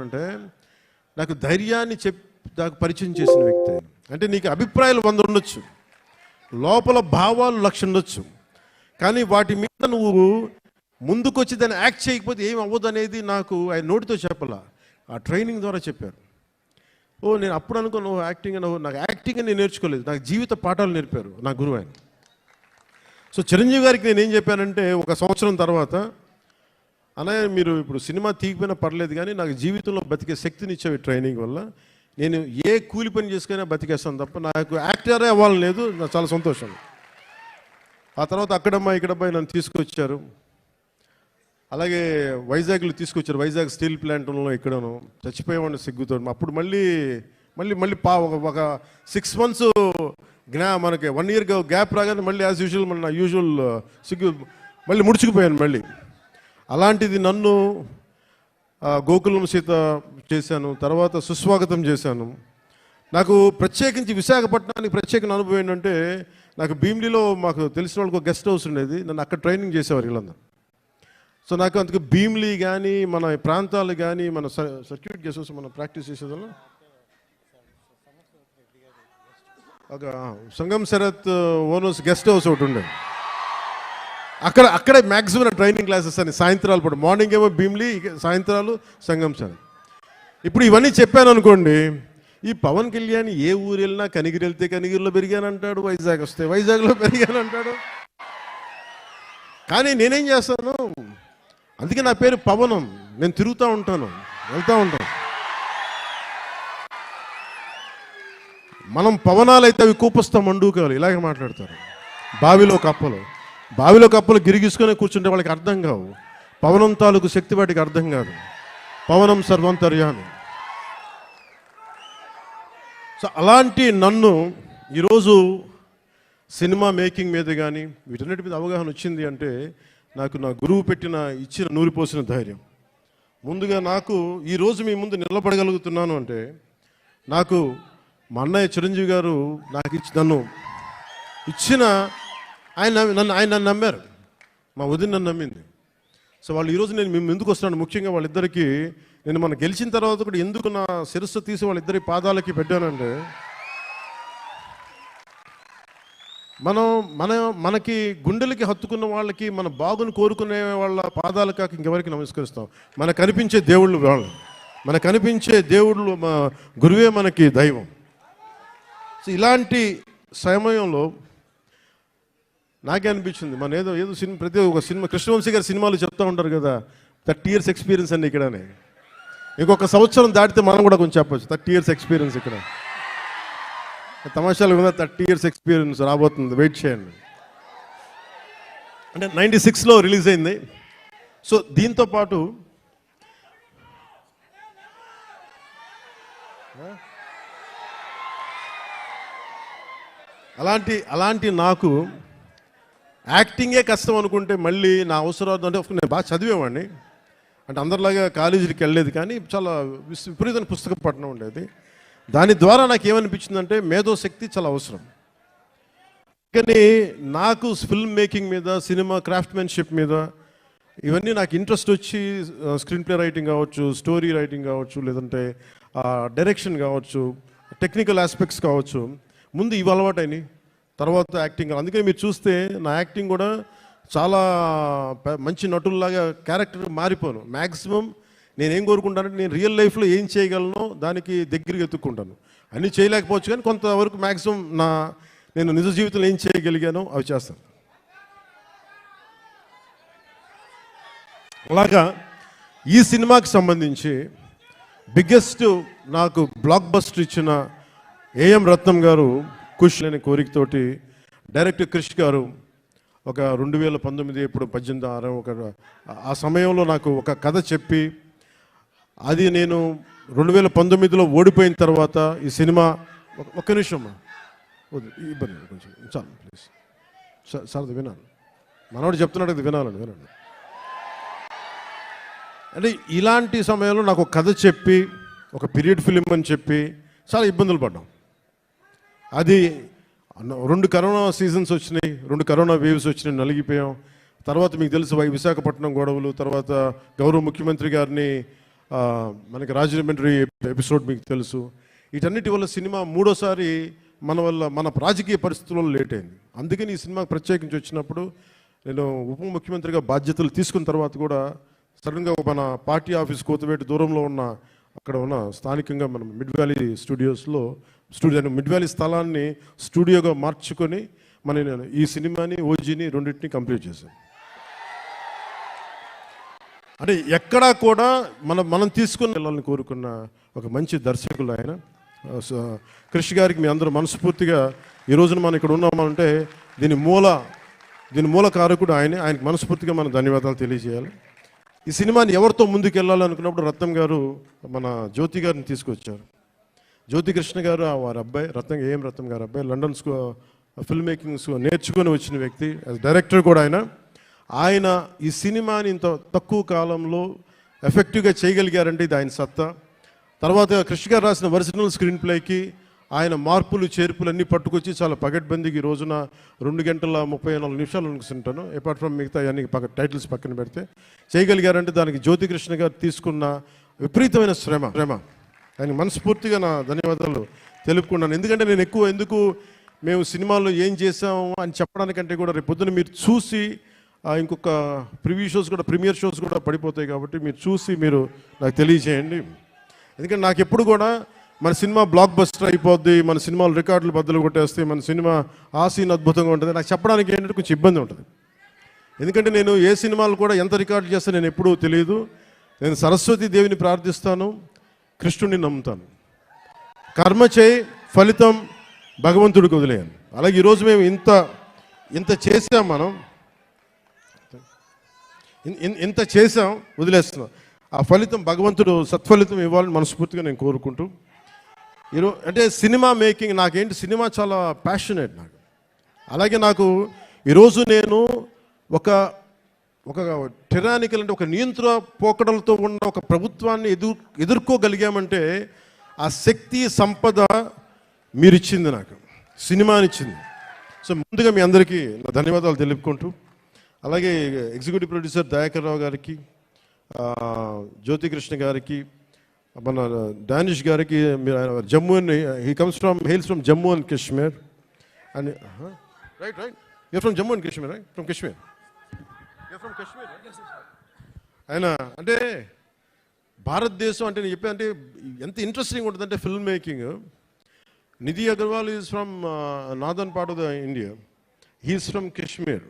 అంటే నాకు ధైర్యాన్ని చెప్ నాకు పరిచయం చేసిన వ్యక్తి. అంటే నీకు అభిప్రాయాలు వంద ఉండొచ్చు. లోపల భావాలు లక్ష ఉండొచ్చు. కానీ వాటి మీద నువ్వు ముందుకొచ్చి దాన్ని యాక్ట్ చేయకపోతే ఏం అవ్వదు అనేది నాకు ఆయన నోటితో చెప్పలా. ఆ ట్రైనింగ్ ద్వారా చెప్పారు. ఓ నేను అప్పుడు అనుకున్నాను ఓ యాక్టింగ్ అని నాకు యాక్టింగ్ అని నేను నేర్చుకోలేదు. నాకు జీవిత పాఠాలు నేర్పారు నా గురువు ఆయన. సో చిరంజీవి గారికి నేను ఏం చెప్పానంటే ఒక సంవత్సరం తర్వాత అన్నయ్య మీరు ఇప్పుడు సినిమా తీగిపోయినా పర్లేదు కానీ నాకు జీవితంలో బతికే శక్తిని ఇచ్చేవి ట్రైనింగ్ వల్ల నేను ఏ కూలి పని చేసుకున్నా బతికేస్తాను తప్ప నాకు యాక్టరే అవ్వాలని లేదు. నాకు చాలా సంతోషం. ఆ తర్వాత అక్కడమ్మా ఇక్కడమ్మా నన్ను తీసుకొచ్చారు. అలాగే వైజాగ్లో తీసుకొచ్చారు. వైజాగ్ స్టీల్ ప్లాంట్లో ఇక్కడను చచ్చిపోయేవాడిని సిగ్గుతో అప్పుడు మళ్ళీ మళ్ళీ మళ్ళీ పా ఒక ఒక సిక్స్ మంత్స్ జ్ఞా మనకి వన్ ఇయర్గా గ్యాప్ రాగానే మళ్ళీ యాజ్ యూజువల్ మన యూజువల్ uh, సిగ్గు మళ్ళీ ముడుచుకుపోయాను మళ్ళీ. అలాంటిది నన్ను గోకులం సీత చేశాను తర్వాత సుస్వాగతం చేశాను. నాకు ప్రత్యేకించి విశాఖపట్నానికి ప్రత్యేక అనుభవం ఏంటంటే నాకు భీమిలిలో మాకు తెలిసిన వాళ్ళకి ఒక గెస్ట్ హౌస్ ఉండేది. నన్ను అక్కడ ట్రైనింగ్ చేసేవారు వీళ్ళందరూ. సో నాకు అందుకు భీమ్లీ కానీ మన ప్రాంతాలు కానీ మన సర్క్యూట్ గెస్ట్ హౌస్ మనం ప్రాక్టీస్ చేసేదాన్ని ఒక Sangam Sarath owners guest house ఒకటి ఉండేది. అక్కడ అక్కడే మ్యాక్సిమం ట్రైనింగ్ క్లాసెస్ అని సాయంత్రాలు పడు మార్నింగ్ ఏమో భీమ్లీ సాయంత్రాలు సంగంశాలు ఇప్పుడు ఇవన్నీ చెప్పాను అనుకోండి ఈ పవన్ కళ్యాణ్ ఏ ఊరు వెళ్ళినా కనిగిరి వెళ్తే కనిగిరిలో పెరిగానంటాడు వైజాగ్ వస్తే వైజాగ్లో పెరిగానంటాడు. కానీ నేనేం చేస్తాను అందుకే నా పేరు పవనం నేను తిరుగుతూ ఉంటాను వెళ్తూ ఉంటాను. మనం పవనాలు అయితే అవి కూపస్తాం మండుకోవాలి ఇలాగే మాట్లాడతారు. బావిలో కప్పలు బావిలో కప్పలు గిరిగిసుకొని కూర్చుంటే వాళ్ళకి అర్థం కావు. పవనం తాలూకు శక్తి వాటికి అర్థం కాదు. పవనం సర్వంతర్యాను సో అలాంటి నన్ను ఈరోజు సినిమా మేకింగ్ మీద కానీ వీటన్నిటి మీద అవగాహన వచ్చింది అంటే నాకు నా గురువు పెట్టిన ఇచ్చిన నూరిపోసిన ధైర్యం. ముందుగా నాకు ఈరోజు మీ ముందు నిలబడగలుగుతున్నాను అంటే నాకు మా అన్నయ్య చిరంజీవి గారు నాకు ఇచ్చి నన్ను ఇచ్చిన ఆయన నన్ను ఆయన నన్ను నమ్మారు. మా వదిన నన్ను నమ్మింది. సో వాళ్ళు ఈరోజు నేను మేము ఎందుకు వస్తున్నాను? ముఖ్యంగా వాళ్ళిద్దరికి నేను మన గెలిచిన తర్వాత కూడా ఎందుకు నా శిరస్సు తీసి వాళ్ళిద్దరి పాదాలకి పెట్టానంటే మనం మన మనకి గుండెలకి హత్తుకున్న వాళ్ళకి మన బాగును కోరుకునే వాళ్ళ పాదాలు కాక ఇంకెవరికి నమస్కరిస్తాం? మనకు కనిపించే దేవుళ్ళు వాళ్ళు. మనకు కనిపించే దేవుళ్ళు మా గురువే మనకి దైవం. సో ఇలాంటి సమయంలో నాకే అనిపించింది. మన ఏదో ఏదో సినిమా ప్రతి ఒక సినిమా కృష్ణవంశీ గారి సినిమాలు చెప్తూ ఉంటారు కదా థర్టీ ఇయర్స్ ఎక్స్పీరియన్స్ అండి ఇక్కడనే ఇంకొక సంవత్సరం దాటితే మనం కూడా కొంచెం చెప్పచ్చు. థర్టీ ఇయర్స్ ఎక్స్పీరియన్స్ ఇక్కడ. తమాషాలు కదా థర్టీ ఇయర్స్ ఎక్స్పీరియన్స్ రాబోతుంది. వెయిట్ చేయండి. అంటే నైంటీ సిక్స్లో రిలీజ్ అయింది. సో దీంతో పాటు అలాంటి అలాంటి నాకు యాక్టింగే కష్టం అనుకుంటే మళ్ళీ నా అవసరం అంటే నేను బాగా చదివేవాడిని. అంటే అందరిలాగా కాలేజీకి వెళ్ళలేదు కానీ చాలా విపరీతమైన పుస్తక పఠనం ఉండేది. దాని ద్వారా నాకు ఏమనిపించిందంటే మేధోశక్తి చాలా అవసరం. కానీ నాకు ఫిల్మ్ మేకింగ్ మీద సినిమా క్రాఫ్ట్మెన్షిప్ మీద ఇవన్నీ నాకు ఇంట్రెస్ట్ వచ్చి స్క్రీన్ ప్లే రైటింగ్ కావచ్చు స్టోరీ రైటింగ్ కావచ్చు లేదంటే డైరెక్షన్ కావచ్చు టెక్నికల్ ఆస్పెక్ట్స్ కావచ్చు ముందు ఇవి అలవాటైనాయి. తర్వాత యాక్టింగ్ అందుకే మీరు చూస్తే నా యాక్టింగ్ కూడా చాలా మంచి నటుల్లాగా క్యారెక్టర్ మారిపోను. మ్యాక్సిమం నేను ఏం కోరుకుంటానంటే నేను రియల్ లైఫ్లో ఏం చేయగలను దానికి దగ్గరికి ఎత్తుక్కుంటాను. అన్నీ చేయలేకపోవచ్చు కానీ కొంతవరకు మ్యాక్సిమం నా నేను నిజ జీవితంలో ఏం చేయగలిగానో అవి చేస్తాను. అలాగా ఈ సినిమాకి సంబంధించి బిగ్గెస్ట్ నాకు బ్లాక్ బస్టర్ ఇచ్చిన ఏఎం రత్నం గారు కుష్ అనే కోరికతోటి డైరెక్టర్ క్రిష్ గారు ఒక రెండు వేల పంతొమ్మిది ఇప్పుడు పద్దెనిమిది ఆరు ఒక ఆ సమయంలో నాకు ఒక కథ చెప్పి అది నేను రెండు వేల పంతొమ్మిదిలో ఓడిపోయిన తర్వాత ఈ సినిమా ఒక- ఒక్క నిమిషం ఇబ్బంది కొంచెం చాలు ప్లీజ్. సార్ సార్ అది వినాలి. మనవాడు చెప్తున్నాడు అది వినాలండి వినండి. అంటే ఇలాంటి సమయంలో నాకు ఒక కథ చెప్పి ఒక పీరియడ్ ఫిలిం అని చెప్పి చాలా ఇబ్బందులు పడ్డాం. అది రెండు కరోనా సీజన్స్ వచ్చినాయి రెండు కరోనా వేవ్స్ వచ్చినాయి నలిగిపోయాం. తర్వాత మీకు తెలుసు వై- విశాఖపట్నం గొడవలు తర్వాత గౌరవ ముఖ్యమంత్రి గారిని మనకి రాజమండ్రి ఎపిసోడ్ మీకు తెలుసు. వీటన్నిటి వల్ల సినిమా మూడోసారి మన వల్ల మన రాజకీయ పరిస్థితుల్లో లేట్ అయింది. అందుకని ఈ సినిమా ప్రత్యేకించి వచ్చినప్పుడు నేను ఉప ముఖ్యమంత్రిగా బాధ్యతలు తీసుకున్న తర్వాత కూడా సడన్గా మన పార్టీ ఆఫీస్ కోతవేటి దూరంలో ఉన్న అక్కడ ఉన్న స్థానికంగా మనం మిడ్ వ్యాలీ స్టూడియోస్లో స్టూడియో మిడ్ వ్యాలీ స్థలాన్ని స్టూడియోగా మార్చుకొని మన నేను ఈ సినిమాని ఓజీని రెండింటిని కంప్లీట్ చేశాను అంటే ఎక్కడా కూడా మనం మనం తీసుకుని వెళ్ళాలని కోరుకున్న ఒక మంచి దర్శకులు ఆయన. స- కృషి గారికి మీ అందరూ మనస్ఫూర్తిగా ఈ రోజున మనం ఇక్కడ ఉన్నామంటే దీని మూల దీని మూల కారకుడు ఆయనే. ఆయనకు మనస్ఫూర్తిగా మనం ధన్యవాదాలు తెలియజేయాలి. ఈ సినిమాని ఎవరితో ముందుకెళ్ళాలనుకున్నప్పుడు రత్నం గారు మన జ్యోతి గారిని తీసుకొచ్చారు. జ్యోతి కృష్ణ గారు ఆ వారి అబ్బాయి రత్నం ఏం రత్నం గారు అబ్బాయి లండన్ స్కూ ఫిల్మ్ మేకింగ్ స్కూ నేర్చుకొని వచ్చిన వ్యక్తి డైరెక్టర్ కూడా ఆయన. ఆయన ఈ సినిమాని ఇంత తక్కువ కాలంలో ఎఫెక్టివ్గా చేయగలిగారంటే ఇది ఆయన సత్తా. తర్వాత కృష్ణ గారు రాసిన ఒరిజినల్ స్క్రీన్ ప్లేకి ఆయన మార్పులు చేర్పులు అన్నీ పట్టుకొచ్చి చాలా పగడ్బందీకి రోజున రెండు గంటల ముప్పై నాలుగు నిమిషాలు అనుకుంటుంటాను అపార్ట్ ఫ్రమ్ మిగతా అన్ని పక్క టైటిల్స్ పక్కన పెడితే చేయగలిగారంటే దానికి జ్యోతికృష్ణ గారు తీసుకున్న విపరీతమైన శ్రమ. శ్రమ. ఆయన మనస్ఫూర్తిగా నా ధన్యవాదాలు తెలుపుకున్నాను ఎందుకంటే నేను ఎక్కువ ఎందుకు మేము సినిమాలో ఏం చేసాము అని చెప్పడానికంటే కూడా రేపు పొద్దున మీరు చూసి ఆ, ఇంకొక ప్రివ్యూ షోస్ కూడా ప్రీమియర్ షోస్ కూడా పడిపోతాయి కాబట్టి మీరు చూసి మీరు నాకు తెలియజేయండి. ఎందుకంటే నాకు ఎప్పుడు కూడా మన సినిమా బ్లాక్ బస్టర్ అయిపోద్ది మన సినిమాలు రికార్డులు బద్దలు కొట్టేస్తాయి మన సినిమా ఆ సీన్ అద్భుతంగా ఉంటుంది. నాకు చెప్పడానికి ఏంటంటే కొంచెం ఇబ్బంది ఉంటుంది. ఎందుకంటే నేను ఏ సినిమాలు కూడా ఎంత రికార్డు చేస్తా నేను ఎప్పుడూ తెలియదు నేను సరస్వతి దేవిని ప్రార్థిస్తాను కృష్ణుడిని నమ్ముతాను. కర్మ చేయి ఫలితం భగవంతుడికి వదిలేయాను అలాగే ఈరోజు మేము ఇంత ఇంత చేసాం మనం. ఇంత చేసాం వదిలేస్తున్నాం. ఆ ఫలితం భగవంతుడు సత్ఫలితం ఇవ్వాలని మనస్ఫూర్తిగా నేను కోరుకుంటూ ఈరోజు అంటే సినిమా మేకింగ్ నాకేంటి సినిమా చాలా ప్యాషనేట్ నాకు. అలాగే నాకు ఈరోజు నేను ఒక ఒక టెరానికల్ అంటే ఒక నియంత్రణ పోకడలతో ఉన్న ఒక ప్రభుత్వాన్ని ఎదుర్ ఎదుర్కోగలిగామంటే ఆ శక్తి సంపద మీరిచ్చింది నాకు. సినిమానిచ్చింది. సో ముందుగా మీ అందరికీ నా ధన్యవాదాలు తెలుపుకుంటూ అలాగే ఎగ్జిక్యూటివ్ ప్రొడ్యూసర్ దయాకర్ రావు గారికి జ్యోతికృష్ణ గారికి మన డానిష్ గారికి మీరు ఆయన Jammu and he comes from hills from Jammu and Kashmir and right right you're from Jammu and Kashmir right from Kashmir you're from Kashmir ఆయన అంటే భారతదేశం అంటే నేను చెప్పా అంటే ఎంత ఇంట్రెస్టింగ్ ఉంటుందంటే film making Nidhi Agarwal is from northern part of the India he's from Kashmir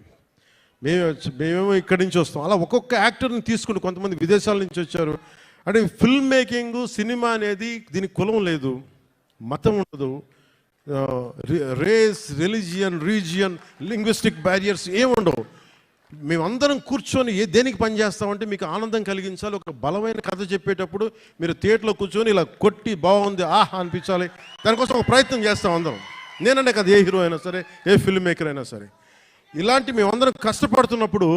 మేము మేమేమో ఇక్కడి నుంచి వస్తాం. అలా ఒక్కొక్క యాక్టర్ని తీసుకుని కొంతమంది విదేశాల నుంచి వచ్చారు. అంటే ఫిల్మ్ మేకింగ్ సినిమా అనేది దీనికి కులం లేదు మతం ఉండదు. Race religion region linguistic barriers ఏముండవు మేమందరం కూర్చొని ఏ దేనికి పని చేస్తామంటే మీకు ఆనందం కలిగించాలి ఒక బలమైన కథ చెప్పేటప్పుడు మీరు థియేటర్లో కూర్చొని ఇలా కొట్టి బాగుంది ఆహా అనిపించాలి. దానికోసం ఒక ప్రయత్నం చేస్తాం అందరం. నేనంటే కదా ఏ హీరో అయినా సరే ఏ ఫిల్మ్ మేకర్ అయినా సరే. ఇలాంటి మేమందరం కష్టపడుతున్నప్పుడు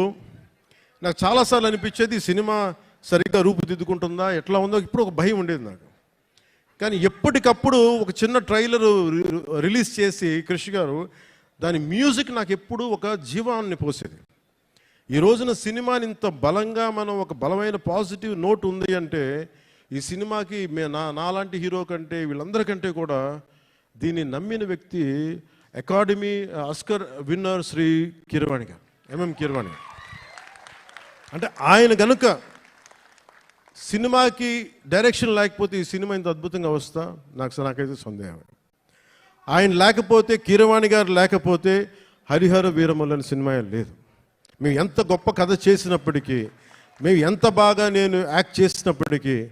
నాకు చాలాసార్లు అనిపించేది సినిమా సరిగ్గా రూపుదిద్దుకుంటుందా? ఎట్లా ఉందో ఇప్పుడు ఒక భయం ఉండేది నాకు. కానీ ఎప్పటికప్పుడు ఒక చిన్న ట్రైలర్ రిలీజ్ చేసి కృషి గారు దాని మ్యూజిక్ నాకు ఎప్పుడు ఒక జీవాన్ని పోసేది. ఈ రోజున సినిమాని ఇంత బలంగా మనం ఒక బలమైన పాజిటివ్ నోట్ ఉంది అంటే ఈ సినిమాకి మే నా నాలాంటి హీరో కంటే వీళ్ళందరికంటే కూడా దీన్ని నమ్మిన వ్యక్తి academy Oscar winner Shri Keeravani గారు ఎంఎం కిరవాణి గారు. అంటే ఆయన కనుక సినిమాకి డైరెక్షన్ లేకపోతే ఈ సినిమా ఇంత అద్భుతంగా వస్తా? నాకు నాకైతే సందేహం ఆయన లేకపోతే కీరవాణి గారు లేకపోతే హరిహర వీరములు అనే సినిమా లేదు. మేము ఎంత గొప్ప కథ చేసినప్పటికీ మేము ఎంత బాగా నేను యాక్ట్ చేసినప్పటికీ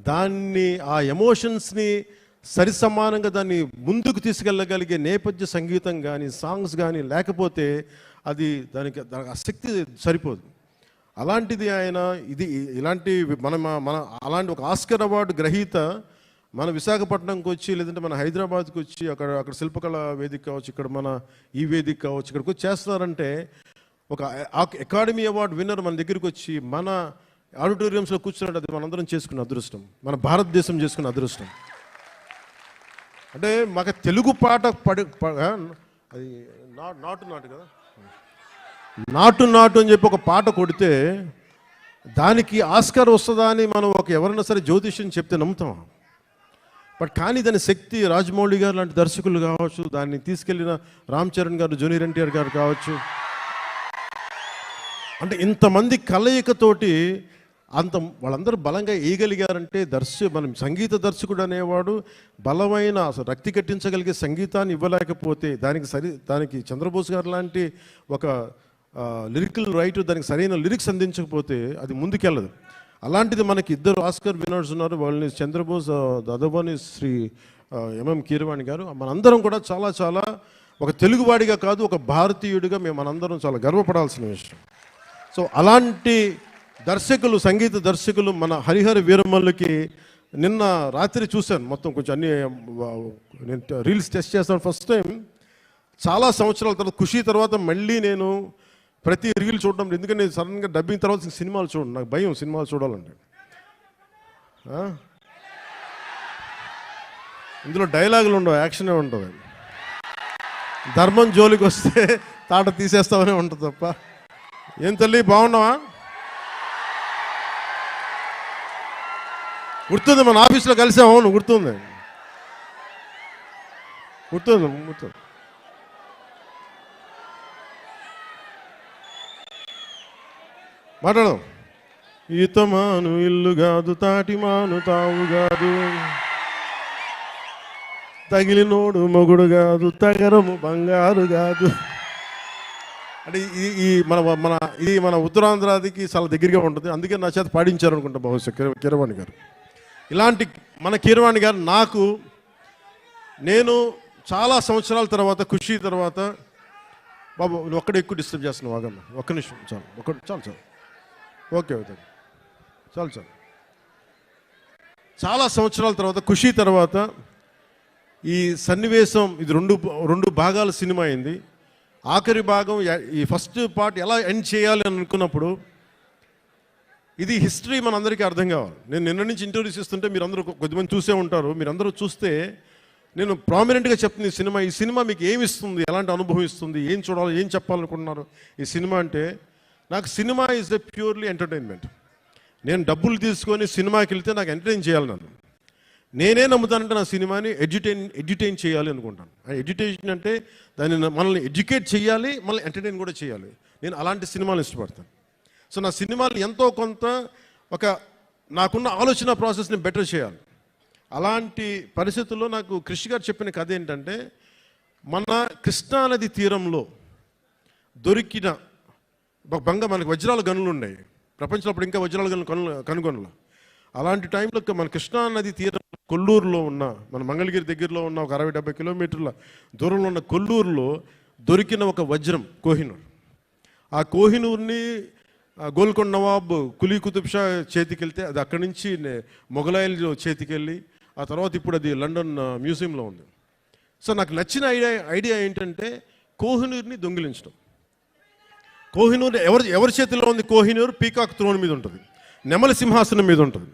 దాన్ని ఆ ఎమోషన్స్ని సరి సమానంగా దాన్ని ముందుకు తీసుకెళ్ళగలిగే నేపథ్య సంగీతం కానీ సాంగ్స్ కానీ లేకపోతే అది దానికి దానికి ఆ శక్తి సరిపోదు. అలాంటిది ఆయన ఇది ఇలాంటి మన మన అలాంటి ఒక ఆస్కర్ అవార్డు గ్రహీత మన విశాఖపట్నంకి వచ్చి లేదంటే మన హైదరాబాద్కి వచ్చి అక్కడ అక్కడ శిల్పకళ వేదిక కావచ్చు ఇక్కడ మన ఈ వేదిక కావచ్చు ఇక్కడికి వచ్చి చేస్తున్నారంటే ఒక అకాడమీ అవార్డు విన్నర్ మన దగ్గరికి వచ్చి మన ఆడిటోరియంస్లో కూర్చున్నట్టు అది మనందరం చేసుకున్న అదృష్టం. మన భారతదేశం చేసుకున్న అదృష్టం. అంటే మాకు తెలుగు పాట పడి అది నాటు నాటు కదా? నాటు నాటు అని చెప్పి ఒక పాట కొడితే దానికి ఆస్కార్ వస్తుందా అని మనం ఒక ఎవరైనా సరే జ్యోతిష్యం చెప్తే నమ్ముతాం. బట్ కానీ దాని శక్తి రాజమౌళి గారు లాంటి దర్శకులు కావచ్చు దాన్ని తీసుకెళ్ళిన రామ్ చరణ్ గారు జూనియర్ ఎన్టీఆర్ గారు కావచ్చు. అంటే ఇంతమంది కలయికతోటి అంత వాళ్ళందరూ బలంగా వేయగలిగారంటే దర్శ మనం సంగీత దర్శకుడు అనేవాడు బలమైన అసలు రక్తి కట్టించగలిగే సంగీతాన్ని ఇవ్వలేకపోతే దానికి సరి దానికి చంద్రబోస్ గారు లాంటి ఒక లిరికల్ రైటర్ దానికి సరైన లిరిక్స్ అందించకపోతే అది ముందుకెళ్ళదు. అలాంటిది మనకి ఇద్దరు ఆస్కర్ వినర్స్ ఉన్నారు. వాళ్ళని చంద్రబోస్ దదవాని శ్రీ ఎంఎం కీరవాణి గారు. మనందరం కూడా చాలా చాలా ఒక తెలుగువాడిగా కాదు ఒక భారతీయుడిగా మేము మనందరం చాలా గర్వపడాల్సిన విషయం. సో అలాంటి దర్శకులు సంగీత దర్శకులు మన హరిహర వీరమ్మలకి నిన్న రాత్రి చూశాను. మొత్తం కొంచెం అన్ని నేను రీల్స్ టెస్ట్ చేస్తాను ఫస్ట్ టైం. చాలా సంవత్సరాల తర్వాత ఖుషి తర్వాత మళ్ళీ నేను ప్రతి రీల్ చూడడం ఎందుకంటే నేను సడన్గా డబ్బింగ్ తర్వాత సినిమాలు చూడండి నాకు భయం సినిమాలు చూడాలంటే. ఇందులో డైలాగులు ఉండవు యాక్షనే ఉంటుంది ధర్మం జోలికి వస్తే తాట తీసేస్తామనే ఉంటుంది తప్ప. ఏం తల్లి బాగున్నావా? గుర్తుంది మన ఆఫీస్లో కలిసే అవును గుర్తుంది. గుర్తుంది గుర్తుంది. మాట్లాడదాం. ఈత మాను ఇల్లు కాదు తాటి మాను తావు కాదు. తగిలినోడు మొగుడు కాదు తగరము బంగారు కాదు. అంటే ఈ ఈ మన మన ఇది మన ఉత్తరాంధ్రాదికి చాలా దగ్గరగా ఉంటుంది. అందుకే నా చేత పాడించారు అనుకుంటా బహుశా కిర కిరవాణి గారు. ఇలాంటి మన కీరవాణి గారు నాకు నేను చాలా సంవత్సరాల తర్వాత ఖుషి తర్వాత బాబు ఒక్కడే ఎక్కువ డిస్టర్బ్ చేస్తున్నావు వాగమ్మ ఒక్క నిమిషం చాలు. ఒక చాలు చాలు. Okay okay. చాలు చాలు. చాలా సంవత్సరాల తర్వాత ఖుషి తర్వాత ఈ సన్నివేశం ఇది రెండు రెండు భాగాల సినిమా అయింది. ఆఖరి భాగం ఈ ఫస్ట్ పార్ట్ ఎలా ఎండ్ చేయాలి అని అనుకున్నప్పుడు ఇది హిస్టరీ మనందరికీ అర్థం కావాలి. నేను నిన్న నుంచి ఇంటర్వ్యూస్ ఇస్తుంటే మీరందరూ కొద్దిమంది చూసే ఉంటారు. మీరందరూ చూస్తే నేను ప్రామినెంట్గా చెప్తుంది ఈ సినిమా. ఈ సినిమా మీకు ఏమి ఇస్తుంది? ఎలాంటి అనుభవం ఇస్తుంది? ఏం చూడాలి? ఏం చెప్పాలనుకుంటున్నారు? ఈ సినిమా అంటే నాకు cinema is the purely entertainment నేను డబ్బులు తీసుకొని సినిమాకి వెళ్తే నాకు ఎంటర్టైన్ చేయాలి నన్ను. నేనే నమ్ముతానంటే నా సినిమాని ఎడ్యుటైన్ ఎడ్యుటైన్ చేయాలి అనుకుంటాను. ఆ ఎడ్యుటేషన్ అంటే దాన్ని మనల్ని ఎడ్యుకేట్ చేయాలి మనల్ని ఎంటర్టైన్ కూడా చేయాలి. నేను అలాంటి సినిమాలు ఇష్టపడతాను. సో నా సినిమాలు ఎంతో కొంత ఒక నాకున్న ఆలోచన ప్రాసెస్ని బెటర్ చేయాలి. అలాంటి పరిస్థితుల్లో నాకు కృషి గారు చెప్పిన కథ ఏంటంటే మన కృష్ణానది తీరంలో దొరికిన బంగ మనకి వజ్రాల గనులు ఉన్నాయి. ప్రపంచంలో అప్పుడు ఇంకా వజ్రాల గనులు కను కనుగొనలు. అలాంటి టైంలో మన కృష్ణా నది తీరం కొల్లూరులో ఉన్న మన మంగళగిరి దగ్గరలో ఉన్న ఒక అరవై డెబ్బై కిలోమీటర్ల దూరంలో ఉన్న కొల్లూరులో దొరికిన ఒక వజ్రం కోహినూర్. ఆ కోహినూర్ని గోల్కొండ నవాబ్ కులీ కుతుబ్ షా చేతికి వెళ్తే అది అక్కడి నుంచి మొఘలాయిల చేతికెళ్ళి చేతికి వెళ్ళి ఆ తర్వాత ఇప్పుడు అది లండన్ మ్యూజియంలో ఉంది. సో నాకు నచ్చిన ఐడియా ఐడియా ఏంటంటే కోహినూర్ని దొంగిలించడం. కోహినూర్ ఎవరి ఎవరి చేతిలో ఉంది కోహినూర్? పీకాక్ త్రోన్ మీద ఉంటుంది. నెమలి సింహాసనం మీద ఉంటుంది.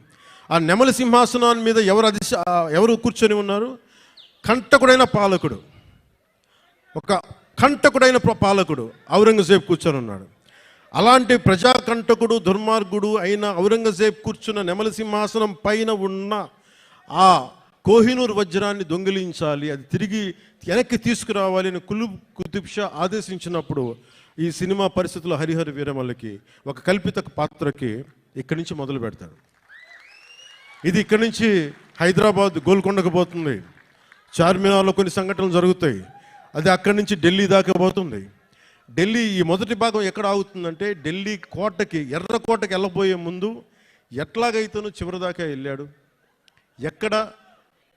ఆ నెమలి సింహాసనం మీద ఎవరు అధిశ ఎవరు కూర్చొని ఉన్నారు? కంటకుడైన పాలకుడు. ఒక కంటకుడైన పాలకుడు ఔరంగజేబ్ కూర్చొని ఉన్నాడు. అలాంటి ప్రజాకంటకుడు దుర్మార్గుడు అయిన ఔరంగజేబ్ కూర్చున్న నెమలి సింహాసనం పైన ఉన్న ఆ కోహినూర్ వజ్రాన్ని దొంగిలించాలి అది తిరిగి వెనక్కి తీసుకురావాలి అని కులు కుతుబ్ షా ఆదేశించినప్పుడు ఈ సినిమా పరిస్థితుల్లో హరిహర వీరమల్లకి ఒక కల్పిత పాత్రకి ఇక్కడి నుంచి మొదలు పెడతాడు ఇది ఇక్కడి నుంచి హైదరాబాద్ గోల్కొండకు పోతుంది. చార్మినార్లో కొన్ని సంఘటనలు జరుగుతాయి. అది అక్కడి నుంచి ఢిల్లీ దాకా పోతుంది. ఢిల్లీ ఈ మొదటి భాగం ఎక్కడ ఆగుతుందంటే ఢిల్లీ కోటకి ఎర్ర కోటకి వెళ్ళబోయే ముందు ఎట్లాగైతేనో చివరి దాకా వెళ్ళాడు? ఎక్కడ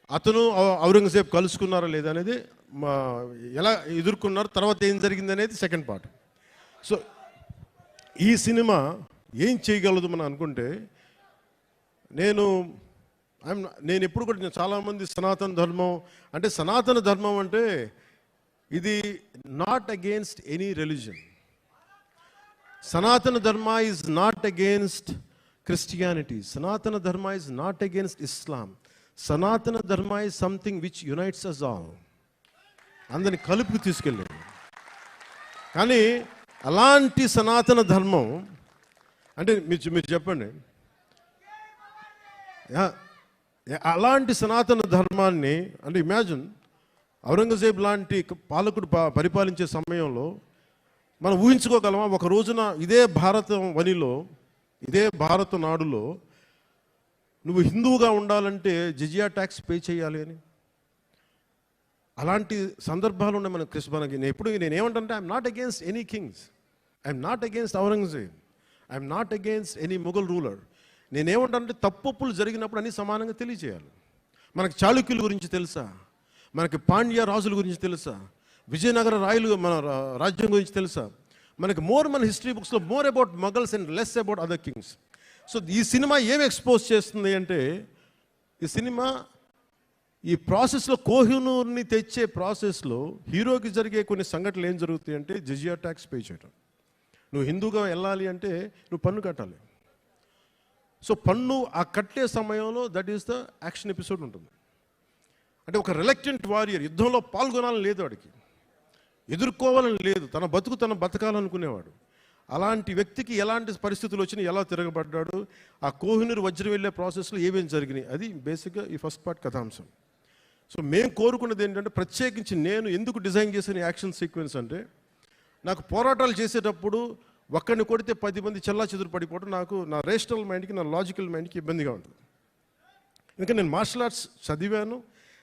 అతను ఔరంగజేబ్ కలుసుకున్నారా లేదా అనేది మా ఎలా ఎదుర్కొన్నారు తర్వాత ఏం జరిగింది అనేది సెకండ్ పార్ట్ సో ఈ సినిమా ఏం చేయగలదు మనం అనుకుంటే నేను ఐఎమ్ నేను ఎప్పుడు కూడా నేను చాలామంది సనాతన ధర్మం అంటే సనాతన ధర్మం అంటే ఇది నాట్ అగేన్స్ట్ ఎనీ రిలీజన్ సనాతన ధర్మ ఈజ్ నాట్ అగేన్స్ట్ క్రిస్టియానిటీ సనాతన ధర్మ is not against Islam Sanatana Dharma is something which unites us all అందరిని కలుపుకు తీసుకెళ్ళాడు. కానీ అలాంటి సనాతన ధర్మం అంటే మీరు మీరు చెప్పండి. అలాంటి సనాతన ధర్మాన్ని అంటే ఇమాజిన్ ఔరంగజేబ్ లాంటి పాలకుడు పరిపాలించే సమయంలో మనం ఊహించుకోగలమా? ఒక రోజున ఇదే భారత వనిలో ఇదే భారత నాడులో నువ్వు హిందువుగా ఉండాలంటే జిజియా ట్యాక్స్ పే చేయాలి అని. అలాంటి సందర్భాలు ఉన్నాయి మన కృష్ణ మనకి నేను ఎప్పుడు నేను I'm not against any kings I'm not against Aurangzeb I'm not against any Mughal ruler నేనేమంటానంటే తప్పులు జరిగినప్పుడు అన్ని సమానంగా తెలియజేయాలి మనకు చాళుక్యుల గురించి తెలుసా? మనకి పాండ్య రాజుల గురించి తెలుసా? విజయనగర రాయలు మన రా- రాజ్యం గురించి తెలుసా? మనకి మోర్ మన హిస్టరీ బుక్స్లో more about Mughals and less about other kings so ఈ సినిమా ఏం ఎక్స్పోజ్ చేస్తుంది అంటే ఈ సినిమా ఈ ప్రాసెస్లో కోహినూర్ని తెచ్చే ప్రాసెస్లో హీరోకి జరిగే కొన్ని సంఘటనలు ఏం జరుగుతాయి అంటే జిజియా ట్యాక్స్ పే చేయడం నువ్వు హిందూగా వెళ్ళాలి అంటే నువ్వు పన్ను కట్టాలి. సో పన్ను ఆ కట్టే సమయంలో that is the action episode ఉంటుంది. అంటే ఒక రిలక్టెంట్ వారియర్ యుద్ధంలో పాల్గొనాలని లేదు వాడికి ఎదుర్కోవాలని లేదు. తన బతుకు తన బతకాలనుకునేవాడు. అలాంటి వ్యక్తికి ఎలాంటి పరిస్థితులు వచ్చినాయి ఎలా తిరగబడ్డాడు ఆ కోహినూరు వజ్రం వెళ్ళే ప్రాసెస్లో ఏమేమి జరిగినాయి? అది బేసిక్గా ఈ ఫస్ట్ పార్ట్ కథాంశం. సో మేము కోరుకున్నది ఏంటంటే ప్రత్యేకించి నేను ఎందుకు డిజైన్ చేసిన యాక్షన్ సీక్వెన్స్ అంటే నాకు పోరాటాలు చేసేటప్పుడు ఒక్కడిని కొడితే పది మంది చెల్లా చెదురు పడిపోవడం నాకు నా రేషనల్ మైండ్కి నా లాజికల్ మైండ్కి ఇబ్బందిగా ఉంటుంది. ఇంకా నేను మార్షల్ ఆర్ట్స్ చదివాను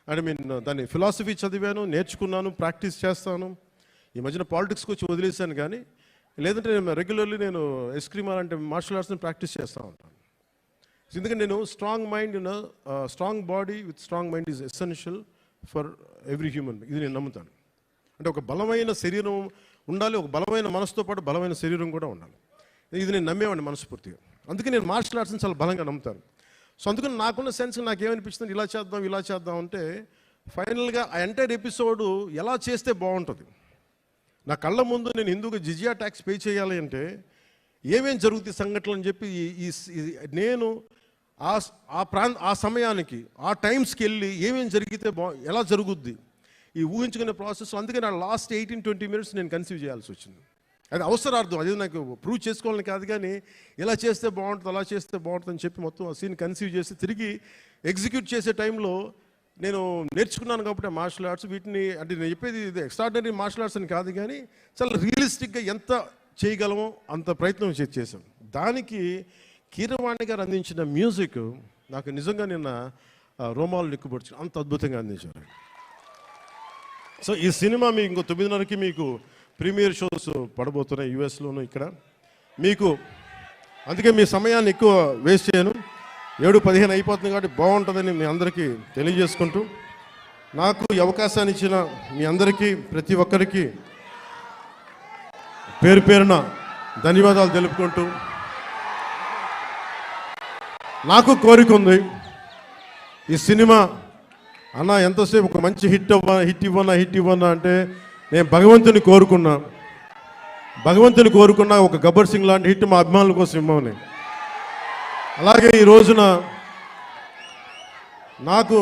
అండ్ మీన్ దాన్ని ఫిలాసఫీ చదివాను నేర్చుకున్నాను ప్రాక్టీస్ చేస్తాను. ఈ మధ్యన పాలిటిక్స్కి వచ్చి వదిలేశాను కానీ లేదంటే నేను రెగ్యులర్లీ నేను ఎస్క్రీమ్ అలాంటి మార్షల్ ఆర్ట్స్ని ప్రాక్టీస్ చేస్తూ ఉంటాను. ఎందుకంటే నేను strong mind strong body with strong mind is essential for every human ఇది నేను నమ్ముతాను. అంటే ఒక బలమైన శరీరం ఉండాలి ఒక బలమైన మనసుతో పాటు బలమైన శరీరం కూడా ఉండాలి. ఇది నేను నమ్మేవాడిని మనస్ఫూర్తిగా. అందుకే నేను మార్షల్ ఆర్ట్స్ని చాలా బలంగా నమ్ముతాను. సో అందుకని నాకున్న సెన్స్ నాకేమనిపిస్తుంది ఇలా చేద్దాం ఇలా చేద్దాం అంటే ఫైనల్గా ఆ ఎంటైర్ ఎపిసోడ్ ఎలా చేస్తే బాగుంటుంది? నా కళ్ళ ముందు నేను ఎందుకు జిజియా ట్యాక్స్ పే చేయాలి అంటే ఏమేం జరుగుతాయి సంఘటనలు అని చెప్పి ఈ- నేను ఆ ఆ ప్రాంత ఆ సమయానికి ఆ టైమ్స్కి వెళ్ళి ఏమేం జరిగితే బా ఎలా జరుగుద్ది ఈ ఊహించుకునే ప్రాసెస్. అందుకే నా లాస్ట్ ఎయిటీన్ ట్వంటీ మినిట్స్ నేను కన్సీవ్ చేయాల్సి వచ్చింది. అది అవసరార్థం అది నాకు ప్రూవ్ చేసుకోవాలని కాదు కానీ ఇలా చేస్తే బాగుంటుంది అలా చేస్తే బాగుంటుంది అని చెప్పి మొత్తం ఆ సీన్ కన్సీవ్ చేసి తిరిగి ఎగ్జిక్యూట్ చేసే టైంలో నేను నేర్చుకున్నాను కాబట్టి మార్షల్ ఆర్ట్స్ వీటిని అంటే నేను చెప్పేది ఇది ఎక్స్ట్రాడినరీ మార్షల్ ఆర్ట్స్ అని కాదు కానీ చాలా రియలిస్టిక్గా ఎంత చేయగలమో అంత ప్రయత్నం చే- చేశాం. దానికి కీరవాణి గారు అందించిన మ్యూజిక్ నాకు నిజంగా నిన్న రోమాలు నిక్కుపొడిచి అంత అద్భుతంగా అందించారు. సో ఈ సినిమా మీకు ఇంకో తొమ్మిదిన్నరకి మీకు ప్రీమియర్ షోస్ పడబోతున్నాయి యుఎస్లోను ఇక్కడ. మీకు అందుకే మీ సమయాన్ని ఎక్కువ వేస్ట్ చేయను. ఏడు పదిహేను అయిపోతుంది కాబట్టి బాగుంటుందని మీ అందరికీ తెలియజేసుకుంటూ నాకు ఈ అవకాశాన్ని ఇచ్చిన మీ అందరికీ ప్రతి ఒక్కరికి పేరు పేరున ధన్యవాదాలు తెలుపుకుంటూ నాకు కోరిక ఉంది ఈ సినిమా అన్న ఎంతసేపు ఒక మంచి హిట్ అవ్వ హిట్ ఇవ్వనా హిట్ ఇవ్వనా అంటే నేను భగవంతుని కోరుకున్నా. భగవంతుని కోరుకున్న ఒక గబ్బర్ సింగ్ లాంటి హిట్ మా అభిమానుల కోసం ఇవ్వమని. అలాగే ఈ రోజున నాకు